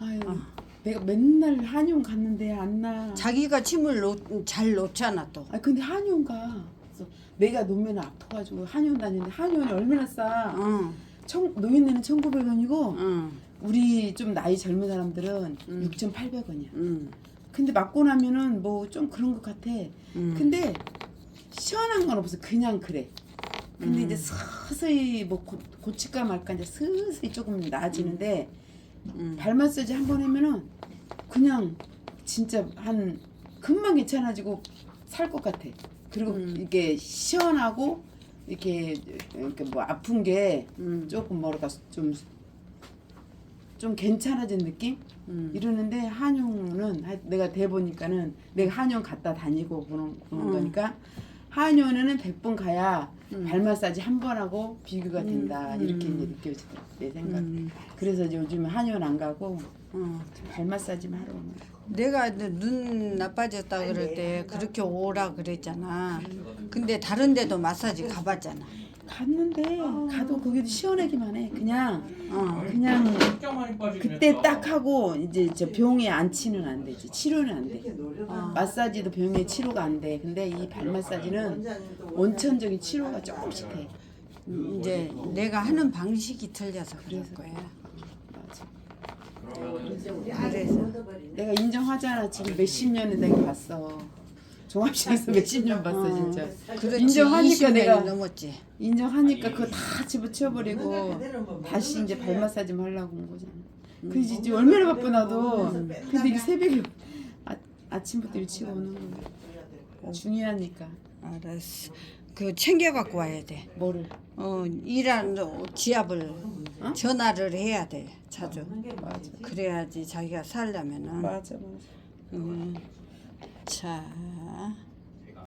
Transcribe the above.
아유, 어. 내가 맨날 한의원 갔는데 안 나. 자기가 침을 놓, 잘 놓잖아 또. 아 근데 한의원 가. 그래서 내가 놓으면 아파가지고 한의원 다니는데 한의원이 얼마나 싸? 응, 청, 노인네는 1,900원이고 응, 우리 좀 나이 젊은 사람들은 음. 6,800원이야. 응, 근데 맞고 나면은 뭐 좀 그런 것 같아. 응. 근데 시원한 건 없어. 그냥 그래. 근데 음. 이제 서서히 뭐 고, 고칠까 말까 이제 서서히 조금 나아지는데 응. 발 마사지 한 번 하면은 그냥 진짜 한 금방 괜찮아지고 살 것 같아. 그리고 음. 이게 시원하고 이렇게 이렇게 뭐 아픈 게 응. 조금 뭐랄까 좀좀 괜찮아진 느낌? 응. 이러는데 한용은 하- 내가 대 보니까는 내가 한용 갔다 다니고 그런, 그런 음. 거니까 한용에는 100번 가야 음. 발 마사지 한 번 하고 비교가 된다 음. 이렇게 음. 이제 느껴지더라 내 생각. 응. 그래서 요즘 한의원 안 가고 응. 발 마사지만 하러 오는 내가 이제 눈 나빠졌다 그럴 때 그렇게 오라 그랬잖아. 근데 다른 데도 마사지 가봤잖아. 갔는데 가도 거기도 시원하기만 해 그냥 어. 그냥 그때. 딱 하고 이제 저 병에 안치는 안 되지 치료는 안돼 어. 마사지도 병에 치료가 안 돼 근데 이 발 마사지는 원천적인 치료가 조금씩 돼 이제 내가 하는 방식이 틀려서 그럴 그래서. 거야. 맞아. 그래서 내가 인정하잖아 지금 몇십 년을 내가 봤어 종합실에서 몇십 년 봤어 진짜 그렇지. 인정하니까 20년이 내가 넘었지. 인정하니까 그거 다 집어치워버리고 다시 이제 발 마사지만 하려고 온 거잖아 그지 이제 얼마나 바빠 나도 근데 이게 새벽에 아, 아침부터 일찍 오는 거야 중요하니까 알았어. 그 챙겨 갖고 와야 돼. 뭐를 어, 일하는 지압을 어? 전화를 해야 돼. 자주. 맞아 그래야지 자기가 살려면은. 맞아 맞아 음. 茶